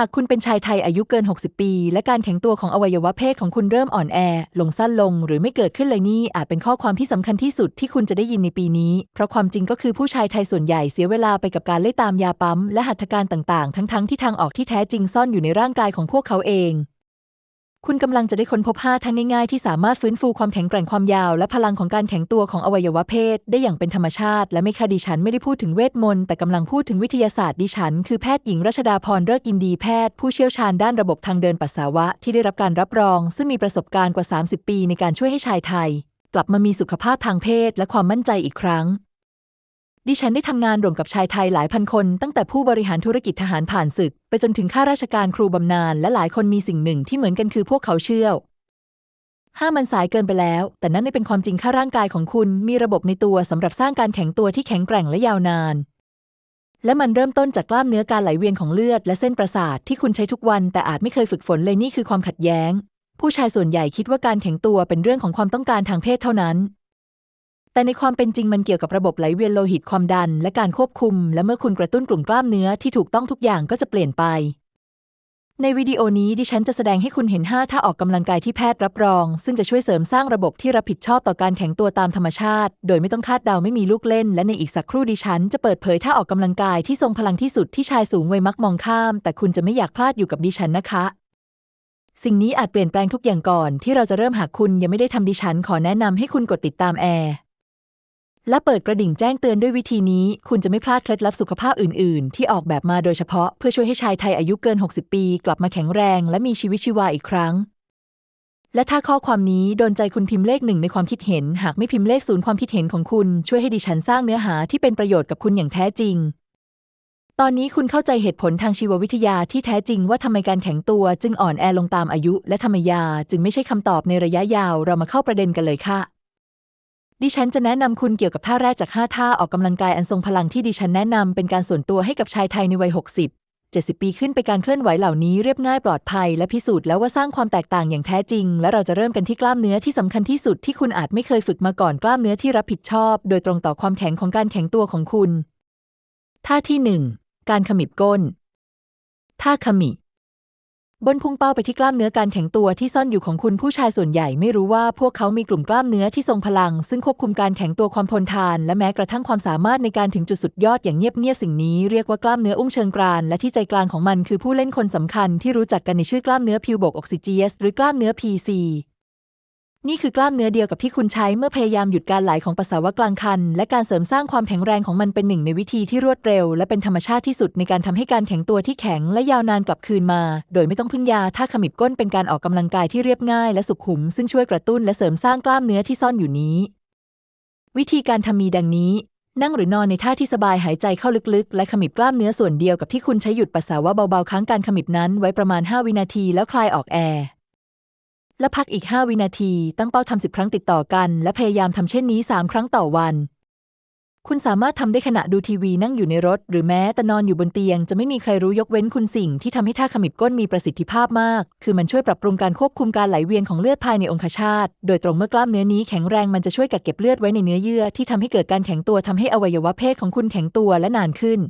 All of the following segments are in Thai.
ากคุณเป็นชายไทยอายุเกิน 60 ปี และการแข็งตัวของอวัยวะเพศของคุณเริ่มอ่อนแอ ลงสั้นลง หรือไม่เกิดขึ้นเลยนี่อาจเป็นข้อความที่สำคัญที่สุดที่คุณจะได้ยินในปีนี้ เพราะความจริงก็คือผู้ชายไทยส่วนใหญ่เสียเวลาไปกับการเล่ตามยาปั๊มและหัตถการต่างๆ ทั้งๆที่ทางออกที่แท้จริงซ่อนอยู่ในร่างกายของพวกเขาเอง คุณกำลังจะได้ค้นพบ 5 ทางง่ายๆที่สามารถฟื้นฟูความแข็งแกร่งความยาว และพลังของการแข็งตัวของอวัยวะเพศ ได้อย่างเป็นธรรมชาติ และไม่ค่ะดิฉันไม่ได้พูดถึงเวทมนต์แต่กำลังพูดถึงวิทยาศาสตร์ดิฉัน คือแพทย์หญิงรัชดาพรเลิกยินดีแพทย์ ผู้เชี่ยวชาญด้านระบบทางเดินปัสสาวะที่ได้รับการรับรอง ซึ่งมีประสบการณ์กว่า 30 ปีในการช่วยให้ชายไทย กลับมามีสุขภาพทางเพศ และความมั่นใจอีกครั้ง ดิฉันได้ทำงานร่วมกับชายไทยหลายพันคน ตั้งแต่ผู้บริหารธุรกิจทหารผ่านศึก ไปจนถึงข้าราชการครูบำนาญและหลายคนมีสิ่งหนึ่งที่เหมือนกันคือพวกเขาเชื่อห้ามมันสายเกินไปแล้ว แต่นั่นไม่เป็นความจริงค่าร่างกายของคุณมีระบบในตัวสำหรับสร้างการแข็งตัวที่แข็งแกร่งและยาวนาน และมันเริ่มต้นจากกล้ามเนื้อการไหลเวียนของเลือดและเส้นประสาทที่คุณใช้ทุกวันแต่อาจไม่เคยฝึกฝนเลยนี่คือความขัดแย้ง ผู้ชายส่วนใหญ่คิดว่าการแข็งตัวเป็นเรื่องของความต้องการทางเพศเท่านั้น แต่ในความเป็นจริงมันเกี่ยวกับระบบไหลเวียนโลหิตความดันและการควบคุม และเมื่อคุณกระตุ้นกลุ่มกล้ามเนื้อที่ถูกต้องทุกอย่างก็จะเปลี่ยนไป ในวิดีโอนี้ดิฉันจะแสดงให้คุณเห็น 5 ท่าออกกำลังกายที่แพทย์รับรอง ซึ่งจะช่วยเสริมสร้างระบบที่รับผิดชอบต่อการแข็งตัวตามธรรมชาติ โดยไม่ต้องคาดเดาไม่มีลูกเล่น และในอีกสักครู่ดิฉันจะเปิดเผยท่าออกกำลังกายที่ทรงพลังที่สุดที่ชายสูงวัยมักมองข้าม แต่คุณจะไม่อยากพลาดอยู่กับดิฉันนะคะสิ่งนี้อาจเปลี่ยนแปลงทุกอย่างก่อนที่เราจะเริ่มหากคุณยังไม่ได้ทำดิฉันขอแนะนำให้คุณกดติดตามแอร์ และเปิดกระดิ่งแจ้งเตือนด้วยวิธีนี้ คุณจะไม่พลาดเคล็ดลับสุขภาพอื่น ๆ ที่ออกแบบมาโดยเฉพาะเพื่อช่วยให้ชายไทยอายุเกิน 60 ปี กลับมาแข็งแรงและมีชีวิตชีวาอีกครั้ง และถ้าข้อความนี้โดนใจคุณพิมพ์เลขหนึ่งในความคิดเห็น หากไม่พิมพ์เลขศูนย์ความคิดเห็นของคุณช่วยให้ดิฉันสร้างเนื้อหาที่เป็นประโยชน์กับคุณอย่างแท้จริง ตอนนี้คุณเข้าใจเหตุผลทางชีววิทยาที่แท้จริงว่าทำไมการแข็งตัวจึงอ่อนแอลงตามอายุ และทำไมยาจึงไม่ใช่คำตอบในระยะยาว เรามาเข้าประเด็นกันเลยค่ะ ดิฉันจะแนะนำคุณเกี่ยวกับท่าแรกจาก 5 ท่าออกกำลังกายอันทรงพลังที่ดิฉันแนะนำเป็นการส่วนตัวให้กับชายไทยในวัย 60 70 ปีขึ้นไปการเคลื่อนไหวเหล่านี้เรียบง่ายปลอดภัย และพิสูจน์แล้วว่าสร้างความแตกต่างอย่างแท้จริง และเราจะเริ่มกันที่กล้ามเนื้อที่สำคัญที่สุดที่คุณอาจไม่เคยฝึกมาก่อนกล้ามเนื้อที่รับผิดชอบ โดยตรงต่อความแข็งของการแข็งตัวของคุณ ท่าที่ 1 การขมิบก้น ท่าขมิบ บนพุ่งเป้าไปที่กล้ามเนื้อการแข็งตัวที่ซ่อนอยู่ของคุณผู้ชายส่วนใหญ่ไม่รู้ว่าพวกเขามีกลุ่มกล้ามเนื้อที่ทรงพลัง ซึ่งควบคุมการแข็งตัวความทนทาน และแม้กระทั่งความสามารถในการถึงจุดสุดยอดอย่างเงียบๆสิ่งนี้เรียกว่ากล้ามเนื้ออุ้งเชิงกรานและที่ใจกลางของมันคือผู้เล่นคนสำคัญที่รู้จักกันในชื่อกล้ามเนื้อพิวบกออกซิเจสหรือกล้ามเนื้อ PC นี่คือกล้ามเนื้อเดียวกับที่คุณใช้เมื่อพยายามหยุดการไหลของปัสสาวะกลางคัน และการเสริมสร้างความแข็งแรงของมันเป็นหนึ่งในวิธีที่รวดเร็ว และเป็นธรรมชาติที่สุดในการทำให้การแข็งตัวที่แข็งและยาวนานกลับคืนมา โดยไม่ต้องพึ่งยาถ้าขมิบก้นเป็นการออกกำลังกายที่เรียบง่ายและสุขุม ซึ่งช่วยกระตุ้นและเสริมสร้างกล้ามเนื้อที่ซ่อนอยู่นี้ วิธีการทำมีดังนี้ นั่งหรือนอนในท่าที่สบายหายใจเข้าลึกๆ และขมิบกล้ามเนื้อส่วนเดียวกับที่คุณใช้หยุดปัสสาวะเบาๆค้างการขมิบนั้นไว้ประมาณ 5 วินาทีแล้วคลายออกแอร์ และพักอีก 5 วินาที ตั้งเป้าทำ10ครั้งติดต่อกัน และพยายามทำเช่นนี้ 3 ครั้งต่อวัน คุณสามารถทำได้ขณะดูทีวีนั่งอยู่ในรถ หรือแม้แต่นอนอยู่บนเตียง จะไม่มีใครรู้ยกเว้นคุณสิ่งที่ทำให้ท่าขมิบก้นมีประสิทธิภาพมาก คือมันช่วยปรับปรุงการควบคุมการไหลเวียนของเลือดภายในองคชาต โดยตรงเมื่อกล้ามเนื้อนี้แข็งแรงมันจะช่วยกักเก็บเลือดไว้ในเนื้อเยื่อที่ทำให้เกิดการแข็งตัวทำให้อวัยวะเพศของคุณแข็งตัวและนานขึ้น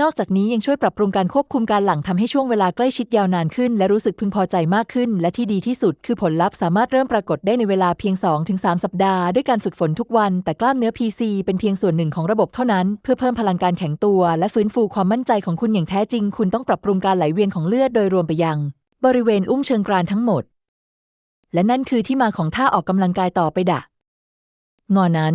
นอกจากนี้ยังช่วยปรับปรุงการควบคุมการหลั่งทำให้ช่วงเวลาใกล้ชิดยาวนานขึ้น และรู้สึกพึงพอใจมากขึ้น และที่ดีที่สุดคือผลลัพธ์สามารถเริ่มปรากฏได้ในเวลาเพียง 2-3 สัปดาห์ด้วยการฝึกฝนทุกวัน แต่กล้ามเนื้อ PC เป็นเพียงส่วนหนึ่งของระบบเท่านั้น เพื่อเพิ่มพลังการแข็งตัว และฟื้นฟูความมั่นใจของคุณอย่างแท้จริง คุณต้องปรับปรุงการไหลเวียนของเลือดโดยรวมไปยัง บริเวณอุ้งเชิงกรานทั้งหมด และนั่นคือที่มาของท่าออกกำลังกายต่อไปดะงอนั้น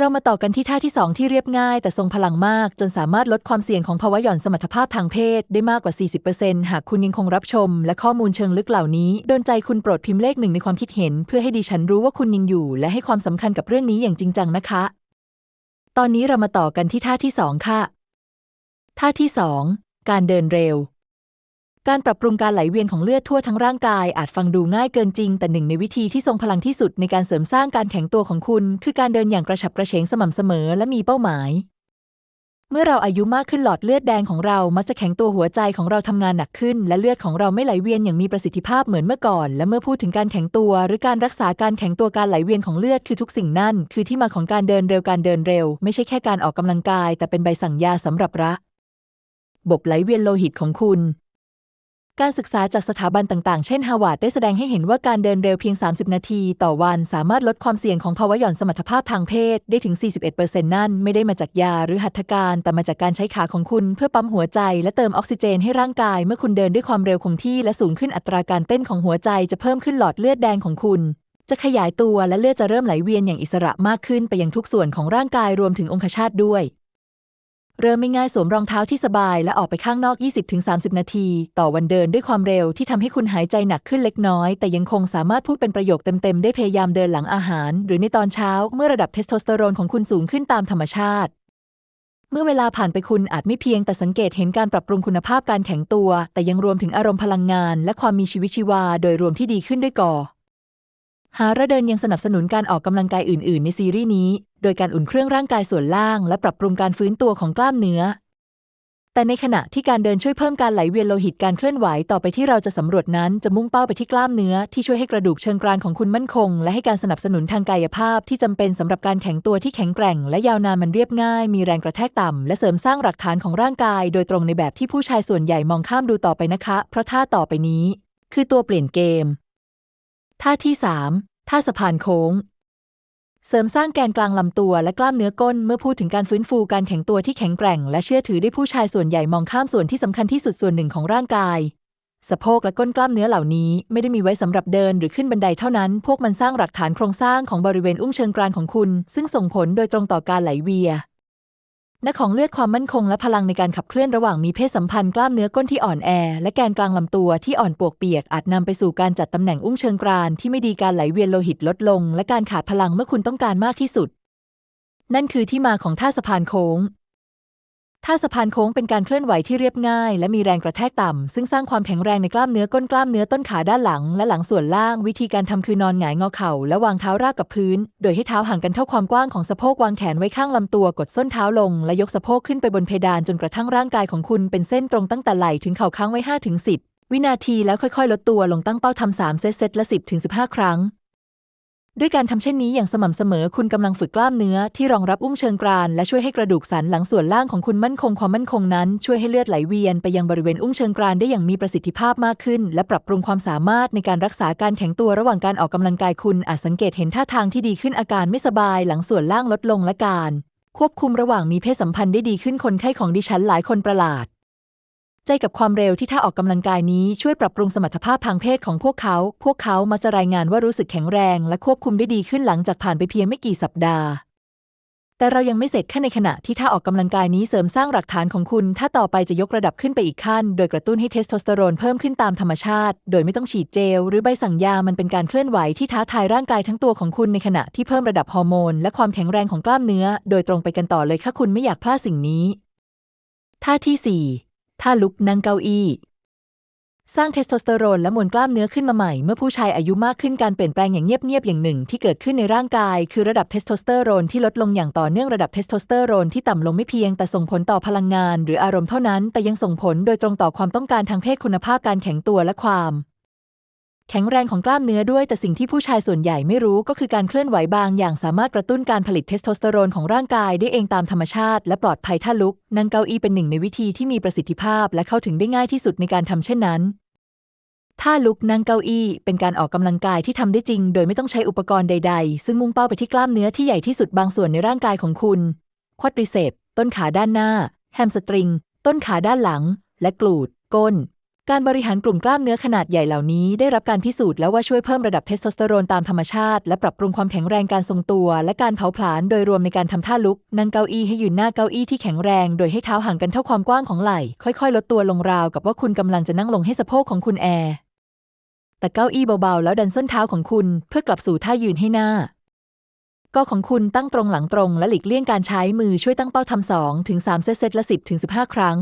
เรามาต่อกันที่ท่าที่ 2 ที่เรียบง่ายแต่ทรงพลังมาก จนสามารถลดความเสี่ยงของภาวะหย่อนสมรรถภาพทางเพศได้มากกว่า 40%หากคุณยังคงรับชม และข้อมูลเชิงลึกเหล่านี้ โดนใจคุณโปรดพิมพ์เลขหนึ่งในความคิดเห็น เพื่อให้ดิฉันรู้ว่าคุณยังอยู่ และให้ความสำคัญกับเรื่องนี้อย่างจริงจังนะคะ ตอนนี้เรามาต่อกันที่ท่าที่ 2 ค่ะ ท่าที่ 2 การเดินเร็ว การปรับปรุงการไหลเวียนของเลือดทั่วทั้งร่างกายอาจฟังดูง่ายเกินจริง แต่หนึ่งในวิธีที่ทรงพลังที่สุดในการเสริมสร้างการแข็งตัวของคุณ คือการเดินอย่างกระฉับกระเฉงสม่ำเสมอและมีเป้าหมาย เมื่อเราอายุมากขึ้นหลอดเลือดแดงของเรามักจะแข็งตัวหัวใจของเราทำงานหนักขึ้น และเลือดของเราไม่ไหลเวียนอย่างมีประสิทธิภาพเหมือนเมื่อก่อน และเมื่อพูดถึงการแข็งตัว หรือการรักษาการแข็งตัวการไหลเวียนของเลือดคือทุกสิ่งนั่น คือที่มาของการเดินเร็วการเดินเร็ว ไม่ใช่แค่การออกกำลังกาย แต่เป็นใบสั่งยาสำหรับระบบไหลเวียนโลหิตของคุณ การศึกษาจากสถาบันต่างๆ เช่นฮาวาดได้แสดงให้เห็นว่าการเดินเร็วเพียง 30 นาที ต่อวันสามารถลดความเสี่ยงของภาวะหย่อนสมรรถภาพทางเพศได้ถึง 41%นั่นไม่ได้มาจากยาหรือหัตถการ แต่มาจากการใช้ขาของคุณเพื่อปั๊มหัวใจและเติมออกซิเจนให้ร่างกาย เมื่อคุณเดินด้วยความเร็วคงที่และสูงขึ้นอัตราการเต้นของหัวใจจะเพิ่มขึ้นหลอดเลือดแดงของคุณ จะขยายตัวและเลือดจะเริ่มไหลเวียนอย่างอิสระมากขึ้นไปยังทุกส่วนของร่างกายรวมถึงองคชาตด้วย เริ่มไม่ง่ายสวมรองเท้าที่สบายและออกไปข้างนอก 20-30 นาที ต่อวันเดินด้วยความเร็วที่ทำให้คุณหายใจหนักขึ้นเล็กน้อย แต่ยังคงสามารถพูดเป็นประโยคเต็ม ๆ ได้พยายามเดินหลังอาหาร หรือในตอนเช้าเมื่อระดับเทสโทสเตอโรนของคุณสูงขึ้นตามธรรมชาติเมื่อเวลาผ่านไปคุณอาจไม่เพียงแต่สังเกตเห็นการปรับปรุงคุณภาพการแข็งตัว แต่ยังรวมถึงอารมณ์พลังงาน และความมีชีวิตชีวาโดยรวมที่ดีขึ้นด้วยก่อ หาระเดินยังสนับสนุนการออกกำลังกายอื่น ๆ ในซีรีส์นี้ โดยการอุ่นเครื่องร่างกายส่วนล่าง และปรับปรุงการฟื้นตัวของกล้ามเนื้อ แต่ในขณะที่การเดินช่วยเพิ่มการไหลเวียนโลหิตการเคลื่อนไหวต่อไปที่เราจะสำรวจนั้นจะมุ่งเป้าไปที่กล้ามเนื้อที่ช่วยให้กระดูกเชิงกรานของคุณมั่นคง และให้การสนับสนุนทางกายภาพที่จำเป็นสำหรับการแข็งตัวที่แข็งแกร่ง และยาวนานมันเรียบง่าย มีแรงกระแทกต่ำและเสริมสร้างหลักฐานของร่างกาย โดยตรงในแบบที่ผู้ชายส่วนใหญ่มองข้ามดูต่อไปนะคะ เพราะท่าต่อไปนี้ คือตัวเปลี่ยนเกม ท่าที่ 3 ท่าสะพานโค้ง เสริมสร้างแกนกลางลำตัวและกล้ามเนื้อก้นเมื่อพูดถึงการฟื้นฟูการแข็งตัวที่แข็งแกร่ง และเชื่อถือได้ผู้ชายส่วนใหญ่มองข้ามส่วนที่สำคัญที่สุดส่วนหนึ่งของร่างกายสะโพกและก้นกล้ามเนื้อเหล่านี้ไม่ได้มีไว้สำหรับเดินหรือขึ้นบันไดเท่านั้น พวกมันสร้างหลักฐานโครงสร้างของบริเวณอุ้งเชิงกรานของคุณ ซึ่งส่งผลโดยตรงต่อการไหลเวียน ของเลือดความมั่นคงและพลังในการขับเคลื่อนระหว่างมีเพศสัมพันธ์กล้ามเนื้อก้นที่อ่อนแอ และแกนกลางลำตัวที่อ่อนปวกเปียกอาจนำไปสู่การจัดตำแหน่งอุ้งเชิงกรานที่ไม่ดีการไหลเวียนโลหิตลดลง และการขาดพลังเมื่อคุณต้องการมากที่สุด นั่นคือที่มาของท่าสะพานโค้ง ท่าสะพานโค้งเป็นการเคลื่อนไหวที่เรียบง่าย และมีแรงกระแทกต่ำ ซึ่งสร้างความแข็งแรงในกล้ามเนื้อก้นกล้ามเนื้อต้นขาด้านหลัง และหลังส่วนล่าง วิธีการทำคือนอนหงายงอเข่า และวางเท้าราบกับพื้น โดยให้เท้าห่างกันเท่าความกว้างของสะโพกวางแขนไว้ข้างลำตัวกดส้นเท้าลง และยกสะโพกขึ้นไปบนเพดานจนกระทั่งร่างกายของคุณเป็นเส้นตรงตั้งแต่ไหล่ถึงเข่าค้างไว้5-10 วินาทีแล้วค่อยๆ ลดตัวลงตั้งเป้าทำ3เซตเซตละ 10-15 ครั้ง ด้วยการทำเช่นนี้อย่างสม่ำเสมอคุณกำลังฝึกกล้ามเนื้อที่รองรับอุ้งเชิงกรานและช่วยให้กระดูกสันหลังส่วนล่างของคุณมั่นคงความมั่นคงนั้น ช่วยให้เลือดไหลเวียนไปยังบริเวณอุ้งเชิงกรานได้อย่างมีประสิทธิภาพมากขึ้น และปรับปรุงความสามารถในการรักษาการแข็งตัวระหว่างการออกกำลังกายคุณอาจสังเกตเห็นท่าทางที่ดีขึ้นอาการไม่สบายหลังส่วนล่างลดลงและการ ควบคุมระหว่างมีเพศสัมพันธ์ได้ดีขึ้นคนไข้ของดิฉันหลายคนประหลาด ใจกับความเร็วที่ท่าออกกำลังกายนี้ช่วยปรับปรุงสมรรถภาพทางเพศของพวกเขา พวกเขามักจะรายงานว่ารู้สึกแข็งแรงและควบคุมได้ดีขึ้นหลังจากผ่านไปเพียงไม่กี่สัปดาห์ แต่เรายังไม่เสร็จแค่ในขณะที่ท่าออกกำลังกายนี้เสริมสร้างหลักฐานของคุณ ถ้าต่อไปจะยกระดับขึ้นไปอีกขั้น โดยกระตุ้นให้เทสโทสเตอโรนเพิ่มขึ้นตามธรรมชาติ โดยไม่ต้องฉีดเจล หรือใบสั่งยา มันเป็นการเคลื่อนไหวที่ท้าทายร่างกายทั้งตัวของคุณในขณะที่เพิ่มระดับฮอร์โมนและความแข็งแรงของกล้ามเนื้อ โดยตรงไปกันต่อเลยค่ะคุณไม่อยากพลาดสิ่งนี้ ท่าที่ 4 ถ้าลุกนั่งเก้าอี้ สร้างเทสโทสเตอโรนและมวลกล้ามเนื้อขึ้นมาใหม่ เมื่อผู้ชายอายุมากขึ้นการเปลี่ยนแปลงอย่างเงียบๆอย่างหนึ่ง ที่เกิดขึ้นในร่างกาย คือระดับเทสโทสเตอโรนที่ลดลงอย่างต่อเนื่องระดับเทสโทสเตอโรนที่ต่ำลงไม่เพียงแต่ส่งผลต่อพลังงาน หรืออารมณ์เท่านั้น แต่ยังส่งผลโดยตรงต่อความต้องการทางเพศคุณภาพการแข็งตัวและความ แข็งแรงของกล้ามเนื้อด้วย แต่สิ่งที่ผู้ชายส่วนใหญ่ไม่รู้ก็คือการเคลื่อนไหวบางอย่างสามารถกระตุ้นการผลิตเทสโทสเตอโรนของร่างกายได้เองตามธรรมชาติ และปลอดภัยถ้าลุก นั่งเก้าอี้เป็นหนึ่งในวิธีที่มีประสิทธิภาพ และเข้าถึงได้ง่ายที่สุดในการทำเช่นนั้นท่าลุกนั่งเก้าอี้ เป็นการออกกำลังกายที่ทำได้จริง โดยไม่ต้องใช้อุปกรณ์ใด ๆ ซึ่งมุ่งเป้าไปที่กล้ามเนื้อที่ใหญ่ที่สุดบางส่วนในร่างกายของคุณ ควอดริเซปต้นขาด้านหน้า แฮมสตริง ต้นขาด้านหลัง และกลูด ก้น การบริหารกลุ่มกล้ามเนื้อขนาดใหญ่เหล่านี้ได้รับการพิสูจน์แล้วว่าช่วยเพิ่มระดับเทสโทสเตอโรนตามธรรมชาติ และปรับปรุงความแข็งแรงการทรงตัว และการเผาผลาญโดยรวมในการทำท่าลุก นั่งเก้าอี้ให้ยืนหน้าเก้าอี้ที่แข็งแรง โดยให้เท้าห่างกันเท่าความกว้างของไหล่ ค่อยๆ ลดตัวลงราวกับว่าคุณกำลังจะนั่งลงให้สะโพกของคุณแอร์แต่เก้าอี้เบาๆ แล้วดันส้นเท้าของคุณเพื่อกลับสู่ท่ายืนให้หน้าก็ของคุณตั้งตรงหลังตรงและหลีกเลี่ยงการใช้มือช่วยตั้งเป้าทำสองถึงสามเซตเซตละสิบถึงสิบห้าครั้ง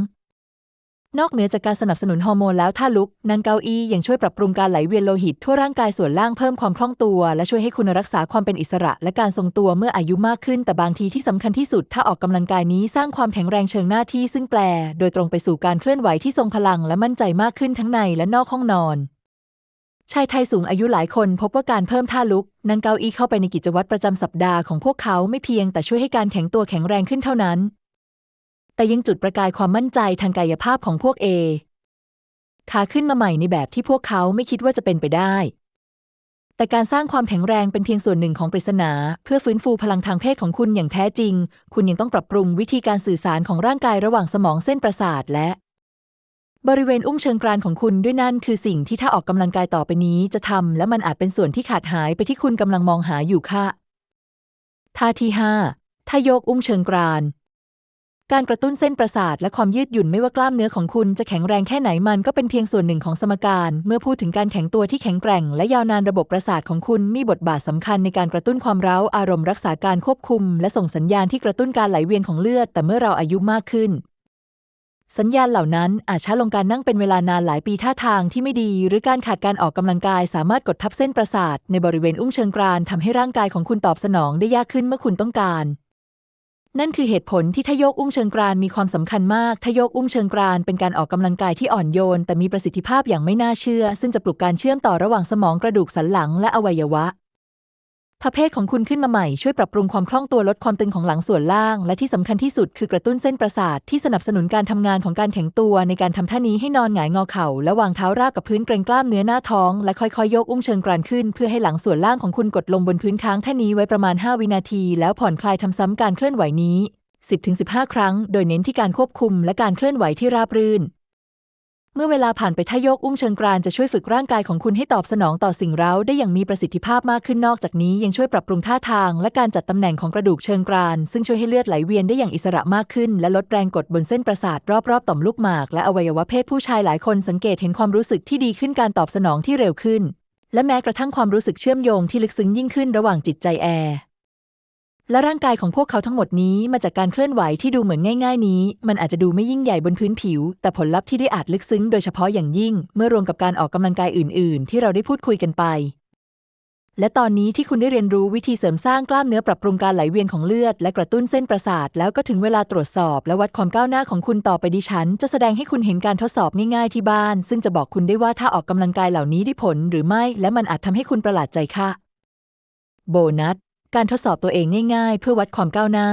นอกเหนือจากการสนับสนุนฮอร์โมนแล้วท่าลุกนั่งเก้าอี้ยังช่วยปรับปรุงการไหลเวียนโลหิตทั่วร่างกายส่วนล่างเพิ่มความคล่องตัว และช่วยให้คุณรักษาความเป็นอิสระ และการทรงตัวเมื่ออายุมากขึ้น แต่บางทีที่สำคัญที่สุดถ้าออกกำลังกายนี้สร้างความแข็งแรงเชิงหน้าที่ซึ่งแปล โดยตรงไปสู่การเคลื่อนไหวที่ทรงพลังและมั่นใจมากขึ้นทั้งในและนอกห้องนอนชายไทยสูงอายุหลายคนพบว่าการเพิ่มท่าลุก นั่งเก้าอี้เข้าไปในกิจวัตรประจำสัปดาห์ของพวกเขาไม่เพียงแต่ช่วยให้การแข็งตัวแข็งแรงขึ้นเท่านั้น แต่ยังจุดประกายความมั่นใจทางกายภาพของพวกเอขาขึ้นมาใหม่ในแบบที่พวกเขาไม่คิดว่าจะเป็นไปได้ แต่การสร้างความแข็งแรงเป็นเพียงส่วนหนึ่งของปริศนา เพื่อฟื้นฟูพลังทางเพศของคุณอย่างแท้จริง คุณยังต้องปรับปรุงวิธีการสื่อสารของร่างกายระหว่างสมองเส้นประสาทและ บริเวณอุ้งเชิงกรานของคุณด้วยนั่นคือสิ่งที่ถ้าออกกำลังกายต่อไปนี้จะทำและมันอาจเป็นส่วนที่ขาดหายไปที่คุณกำลังมองหาอยู่ค่ะท่าที่ห้าท่ายกอุ้งเชิงกราน การกระตุ้นเส้นประสาทและความยืดหยุ่นไม่ว่ากล้ามเนื้อของคุณจะแข็งแรงแค่ไหนมันก็เป็นเพียงส่วนหนึ่งของสมการ เมื่อพูดถึงการแข็งตัวที่แข็งแกร่งและยาวนานระบบประสาทของคุณมีบทบาทสำคัญในการกระตุ้นความเร้าอารมณ์รักษาการควบคุม และส่งสัญญาณที่กระตุ้นการไหลเวียนของเลือด แต่เมื่อเราอายุมากขึ้น สัญญาณเหล่านั้นอาจช้าลงการนั่งเป็นเวลานานหลายปีท่าทางที่ไม่ดี หรือการขาดการออกกำลังกายสามารถกดทับเส้นประสาทในบริเวณอุ้งเชิงกรานทำให้ร่างกายของคุณตอบสนองได้ยากขึ้นเมื่อคุณต้องการ นั่นคือเหตุผลที่ทะโยกอุ้งเชิงกรานมีความสำคัญมากทะโยกอุ้งเชิงกรานเป็นการออกกำลังกายที่อ่อนโยน แต่มีประสิทธิภาพอย่างไม่น่าเชื่อ ซึ่งจะปลุกการเชื่อมต่อระหว่างสมองกระดูกสันหลังและอวัยวะ พระเพศของคุณขึ้นมาใหม่ช่วยปรับปรุงความคล่องตัวลดความตึงของหลังส่วนล่าง และที่สำคัญที่สุดคือกระตุ้นเส้นประสาทที่สนับสนุนการทำงานของการแข็งตัวในการทำท่านี้ให้นอนหงายงอเข่า และวางเท้าราบกับพื้นเกรงกล้ามเนื้อหน้าท้องและค่อยๆ โยกอุ้งเชิงกรานขึ้น เพื่อให้หลังส่วนล่างของคุณกดลงบนพื้นค้างท่านี้ไว้ประมาณ 5 วินาที แล้วผ่อนคลายทำซ้ำการเคลื่อนไหวนี้ 10-15 ครั้ง โดยเน้นที่การควบคุมและการเคลื่อนไหวที่ราบรื่น เมื่อเวลาผ่านไปท่าโยกอุ้งเชิงกรานจะช่วยฝึกร่างกายของคุณให้ตอบสนองต่อสิ่งเร้าได้อย่างมีประสิทธิภาพมากขึ้นนอกจากนี้ยังช่วยปรับปรุงท่าทาง และการจัดตำแหน่งของกระดูกเชิงกราน ซึ่งช่วยให้เลือดไหลเวียนได้อย่างอิสระมากขึ้น และลดแรงกดบนเส้นประสาทรอบๆต่อมลูกหมาก และอวัยวะเพศผู้ชายหลายคนสังเกตเห็นความรู้สึกที่ดีขึ้นการตอบสนองที่เร็วขึ้น และแม้กระทั่งความรู้สึกเชื่อมโยงที่ลึกซึ้งยิ่งขึ้นระหว่างจิตใจแอร์ และร่างกายของพวกเขาทั้งหมดนี้มาจากการเคลื่อนไหวที่ดูเหมือนง่าย ๆ นี้ มันอาจจะดูไม่ยิ่งใหญ่บนพื้นผิว แต่ผลลัพธ์ที่ได้อาจลึกซึ้งโดยเฉพาะอย่างยิ่ง เมื่อรวมกับการออกกำลังกายอื่น ๆ ที่เราได้พูดคุยกันไป และตอนนี้ที่คุณได้เรียนรู้วิธีเสริมสร้างกล้ามเนื้อปรับปรุงการไหลเวียนของเลือด และกระตุ้นเส้นประสาท แล้วก็ถึงเวลาตรวจสอบ และวัดความก้าวหน้าของคุณต่อไปดิฉัน จะแสดงให้คุณเห็นการทดสอบง่ายๆที่บ้าน ซึ่งจะบอกคุณได้ว่าถ้าออกกำลังกายเหล่านี้ได้ผลหรือไม่ และมันอาจทำให้คุณประหลาดใจค่ะ โบนัส การทดสอบตัวเองง่ายๆ เพื่อวัดความก้าวหน้า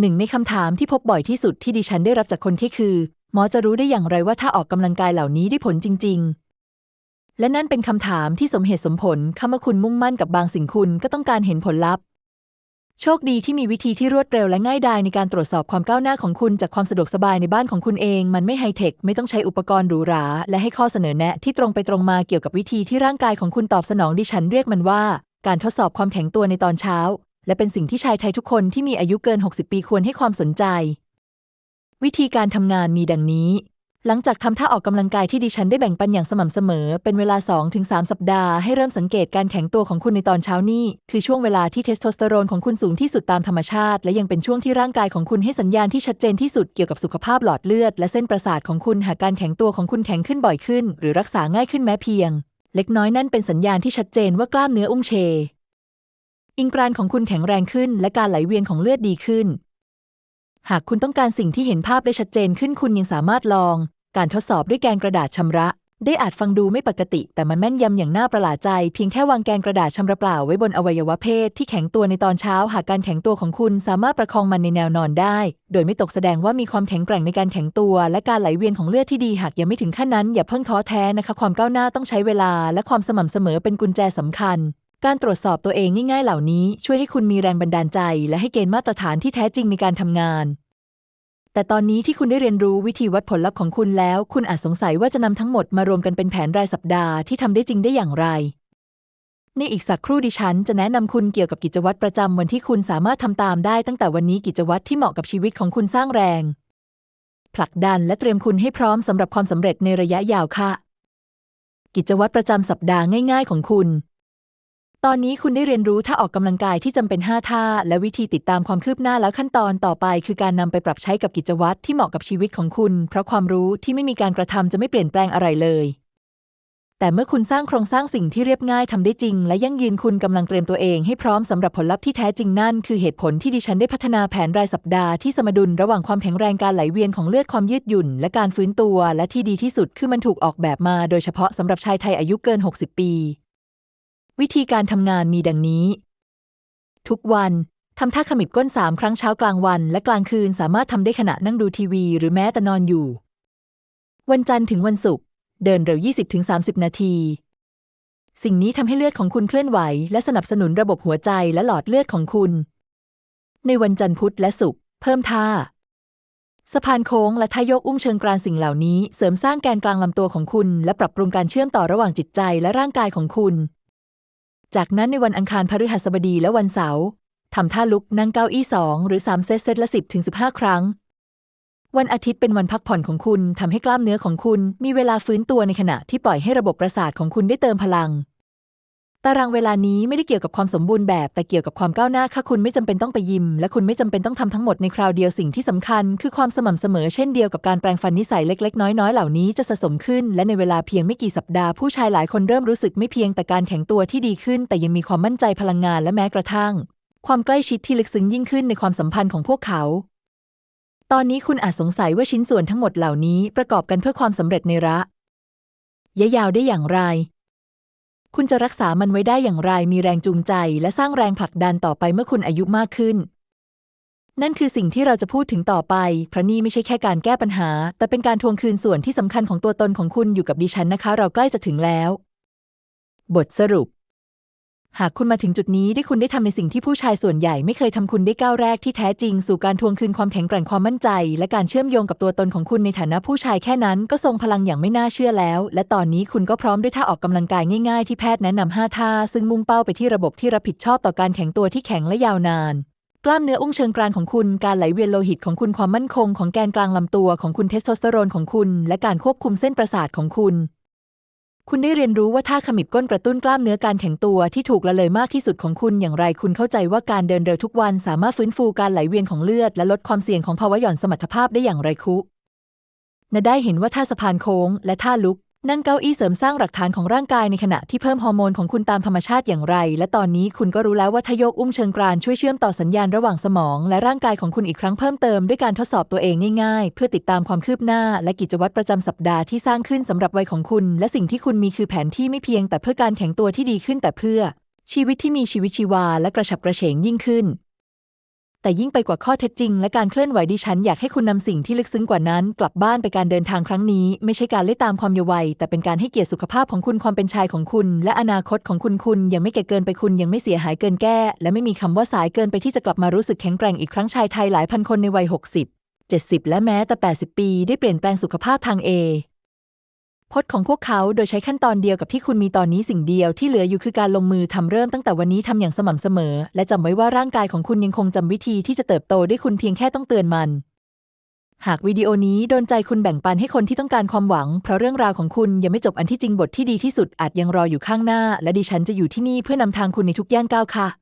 หนึ่งในคำถามที่พบบ่อยที่สุดที่ดิฉันได้รับจากคนที่คือ หมอจะรู้ได้อย่างไรว่าถ้าออกกำลังกายเหล่านี้ได้ผลจริง ๆ และนั่นเป็นคำถามที่สมเหตุสมผลคำว่าคุณมุ่งมั่นกับบางสิ่งคุณก็ต้องการเห็นผลลัพธ์ โชคดีที่มีวิธีที่รวดเร็วและง่ายดายในการตรวจสอบความก้าวหน้าของคุณจากความสะดวกสบายในบ้านของคุณเอง มันไม่ไฮเทคไม่ต้องใช้อุปกรณ์หรูหราและให้ข้อเสนอแนะที่ตรงไปตรงมาเกี่ยวกับวิธีที่ร่างกายของคุณตอบสนองดิฉันเรียกมันว่า การทดสอบความแข็งตัวในตอนเช้า และเป็นสิ่งที่ชายไทยทุกคนที่มีอายุเกิน 60 ปีควรให้ความสนใจ วิธีการทำงานมีดังนี้ หลังจากทำท่าออกกำลังกายที่ดิฉันได้แบ่งปันอย่างสม่ำเสมอ เป็นเวลา 2-3 สัปดาห์ให้เริ่มสังเกตการแข็งตัวของคุณในตอนเช้านี่ คือช่วงเวลาที่เทสโทสเตอโรนของคุณสูงที่สุดตามธรรมชาติ และยังเป็นช่วงที่ร่างกายของคุณให้สัญญาณที่ชัดเจนที่สุดเกี่ยวกับสุขภาพหลอดเลือด และเส้นประสาทของคุณหากการแข็งตัวของคุณแข็งขึ้นบ่อยขึ้น หรือรักษาง่ายขึ้นแม้เพียง เล็กน้อยนั่นเป็นสัญญาณที่ชัดเจนว่ากล้ามเนื้ออุ้งเช อิงกรานของคุณแข็งแรงขึ้น และการไหลเวียนของเลือดดีขึ้น หากคุณต้องการสิ่งที่เห็นภาพได้ชัดเจนขึ้นคุณยังสามารถลอง การทดสอบด้วยแกนกระดาษชำระ ได้อาจฟังดูไม่ปกติ แต่มันแม่นยำอย่างน่าประหลาดใจ เพียงแค่วางแกนกระดาษชำระเปล่าไว้บนอวัยวะเพศที่แข็งตัวในตอนเช้า หากการแข็งตัวของคุณสามารถประคองมันในแนวนอนได้ โดยไม่ตกแสดงว่ามีความแข็งแกร่งในการแข็งตัว และการไหลเวียนของเลือดที่ดีหากยังไม่ถึงขั้นนั้น อย่าเพิ่งท้อแท้นะคะ ความก้าวหน้าต้องใช้เวลา และความสม่ำเสมอเป็นกุญแจสำคัญการตรวจสอบตัวเองง่ายๆเหล่านี้ ช่วยให้คุณมีแรงบันดาลใจ และให้เกณฑ์มาตรฐานที่แท้จริงในการทำงาน แต่ตอนนี้ที่คุณได้เรียนรู้วิธีวัดผลลัพธ์ของคุณแล้ว คุณอาจสงสัยว่าจะนำทั้งหมดมารวมกันเป็นแผนรายสัปดาห์ที่ทำได้จริงได้อย่างไร ในอีกสักครู่ดิฉันจะแนะนำคุณเกี่ยวกับกิจวัตรประจำวันที่คุณสามารถทำตามได้ตั้งแต่วันนี้กิจวัตรที่เหมาะกับชีวิตของคุณสร้างแรง ผลักดันและเตรียมคุณให้พร้อมสำหรับความสำเร็จในระยะยาวค่ะ กิจวัตรประจำสัปดาห์ง่าย ๆ ของคุณ ตอนนี้คุณได้เรียนรู้ท่าออกกำลังกายที่จำเป็น 5 ท่า และวิธีติดตามความคืบหน้าแล้วขั้นตอนต่อไป คือการนำไปปรับใช้กับกิจวัตรที่เหมาะกับชีวิตของคุณ เพราะความรู้ที่ไม่มีการกระทำจะไม่เปลี่ยนแปลงอะไรเลย แต่เมื่อคุณสร้างโครงสร้างสิ่งที่เรียบง่ายทำได้จริง และยั่งยืนคุณกำลังเตรียมตัวเองให้พร้อมสำหรับผลลัพธ์ที่แท้จริงนั่น คือเหตุผลที่ดิฉันได้พัฒนาแผนรายสัปดาห์ที่สมดุลระหว่างความแข็งแรงการไหลเวียนของเลือดความยืดหยุ่น และการฟื้นตัว และที่ดีที่สุดคือมันถูกออกแบบมา โดยเฉพาะสำหรับชายไทยอายุเกิน 60 ปี วิธีการทำงานมีดังนี้ ทุกวันทำท่าขมิบก้นสามครั้งเช้ากลางวัน และกลางคืนสามารถทำได้ขณะนั่งดูทีวี หรือแม้แต่นอนอยู่ วันจันทร์ถึงวันศุกร์เดินเร็ว 20-30 นาที สิ่งนี้ทำให้เลือดของคุณเคลื่อนไหว และสนับสนุนระบบหัวใจและหลอดเลือดของคุณ ในวันจันทร์พุธและศุกร์เพิ่มท่า สะพานโค้งและท่ายกอุ้งเชิงกรานสิ่งเหล่านี้ เสริมสร้างแกนกลางลำตัวของคุณ และปรับปรุงการเชื่อมต่อระหว่างจิตใจและร่างกายของคุณ จากนั้นในวันอังคารพฤหัสบดีและวันเสาร์ทำท่าลุกนั่งเก้าอี้สองหรือสามเซตเซตละสิบถึงสิบห้าครั้ง วันอาทิตย์เป็นวันพักผ่อนของคุณทำให้กล้ามเนื้อของคุณมีเวลาฟื้นตัวในขณะที่ปล่อยให้ระบบประสาทของคุณได้เติมพลัง ตารางเวลานี้ไม่ได้เกี่ยวกับความสมบูรณ์แบบ แต่เกี่ยวกับความก้าวหน้าค่ะคุณไม่จำเป็นต้องไปยิม และคุณไม่จำเป็นต้องทำทั้งหมดในคราวเดียวสิ่งที่สำคัญ คือความสม่ำเสมอเช่นเดียวกับการแปรงฟันนิสัยเล็ก ๆ น้อย ๆ เหล่านี้จะสะสมขึ้น และในเวลาเพียงไม่กี่สัปดาห์ผู้ชายหลายคนเริ่มรู้สึกไม่เพียงแต่การแข็งตัวที่ดีขึ้น แต่ยังมีความมั่นใจพลังงานและแม้กระทั่ง ความใกล้ชิดที่ลึกซึ้งยิ่งขึ้นในความสัมพันธ์ของพวกเขา ตอนนี้คุณอาจสงสัยว่าชิ้นส่วนทั้งหมดเหล่านี้ประกอบกันเพื่อความสำเร็จในระยะยาวได้อย่างไร คุณจะรักษามันไว้ได้อย่างไรมีแรงจูงใจ และสร้างแรงผลักดันต่อไปเมื่อคุณอายุมากขึ้น นั่นคือสิ่งที่เราจะพูดถึงต่อไป เพราะนี่ไม่ใช่แค่การแก้ปัญหา แต่เป็นการทวงคืนส่วนที่สำคัญของตัวตนของคุณอยู่กับดิฉันนะคะ เราใกล้จะถึงแล้ว บทสรุป หากคุณมาถึงจุดนี้ได้คุณได้ทำในสิ่งที่ผู้ชายส่วนใหญ่ไม่เคยทำคุณได้ก้าวแรกที่แท้จริง สู่การทวงคืนความแข็งแกร่งความมั่นใจ และการเชื่อมโยงกับตัวตนของคุณในฐานะผู้ชายแค่นั้น ก็ทรงพลังอย่างไม่น่าเชื่อแล้ว และตอนนี้คุณก็พร้อมด้วยท่าออกกำลังกายง่ายๆที่แพทย์แนะนำ5ท่า ซึ่งมุ่งเป้าไปที่ระบบที่รับผิดชอบต่อการแข็งตัวที่แข็งและยาวนานกล้ามเนื้ออุ้งเชิงกรานของคุณ การไหลเวียนโลหิตของคุณ ความมั่นคงของแกนกลางลำตัวของคุณ เทสโทสเตอโรนของคุณ และการควบคุมเส้นประสาทของคุณ คุณได้เรียนรู้ว่าท่าขมิบก้นกระตุ้นกล้ามเนื้อการแข็งตัวที่ถูกละเลยมากที่สุดของคุณอย่างไร คุณเข้าใจว่าการเดินเร็วทุกวันสามารถฟื้นฟูการไหลเวียนของเลือด และลดความเสี่ยงของภาวะหย่อนสมรรถภาพได้อย่างไรคุณได้เห็นว่าท่าสะพานโค้งและท่าลุก นั่งเก้าอี้เสริมสร้างหลักฐานของร่างกายในขณะที่เพิ่มฮอร์โมนของคุณตามธรรมชาติอย่างไร และตอนนี้คุณก็รู้แล้วว่าทโยกอุ้มเชิงกรานช่วยเชื่อมต่อสัญญาณระหว่างสมอง และร่างกายของคุณอีกครั้งเพิ่มเติมด้วยการทดสอบตัวเองง่ายๆ เพื่อติดตามความคืบหน้า และกิจวัตรประจำสัปดาห์ที่สร้างขึ้นสำหรับวัยของคุณ และสิ่งที่คุณมีคือแผนที่ไม่เพียงแต่เพื่อการแข็งตัวที่ดีขึ้นแต่เพื่อ ชีวิตที่มีชีวิตชีวาและกระฉับกระเฉงยิ่งขึ้น แต่ยิ่งไปกว่าข้อเท็จจริง และการเคลื่อนไหวดิฉันอยากให้คุณนำสิ่งที่ลึกซึ้งกว่านั้น กลับบ้านไปการเดินทางครั้งนี้ ไม่ใช่การไล่ตามความเยาว์วัย แต่เป็นการให้เกียรติสุขภาพของคุณความเป็นชายของคุณ และอนาคตของคุณคุณ ยังไม่แก่เกินไปคุณยังไม่เสียหายเกินแก้ และไม่มีคำว่าสายเกินไปที่จะกลับมารู้สึกแข็งแกร่งอีกครั้งชายไทยหลายพันคนในวัย 60 70 และแม้แต่ 80 ปี ได้เปลี่ยนแปลงสุขภาพทางเอ พจน์ของพวกเขาโดยใช้ขั้นตอนเดียวกับที่คุณมีตอนนี้สิ่งเดียวที่เหลืออยู่คือการลงมือทำเริ่มตั้งแต่วันนี้ทำอย่างสม่ำเสมอ และจำไว้ว่าร่างกายของคุณยังคงจำวิธีที่จะเติบโตได้คุณเพียงแค่ต้องเตือนมัน หากวิดีโอนี้โดนใจคุณแบ่งปันให้คนที่ต้องการความหวัง เพราะเรื่องราวของคุณยังไม่จบอันที่จริงบทที่ดีที่สุดอาจยังรออยู่ข้างหน้า และดิฉันจะอยู่ที่นี่เพื่อนำทางคุณในทุกย่างก้าวค่ะ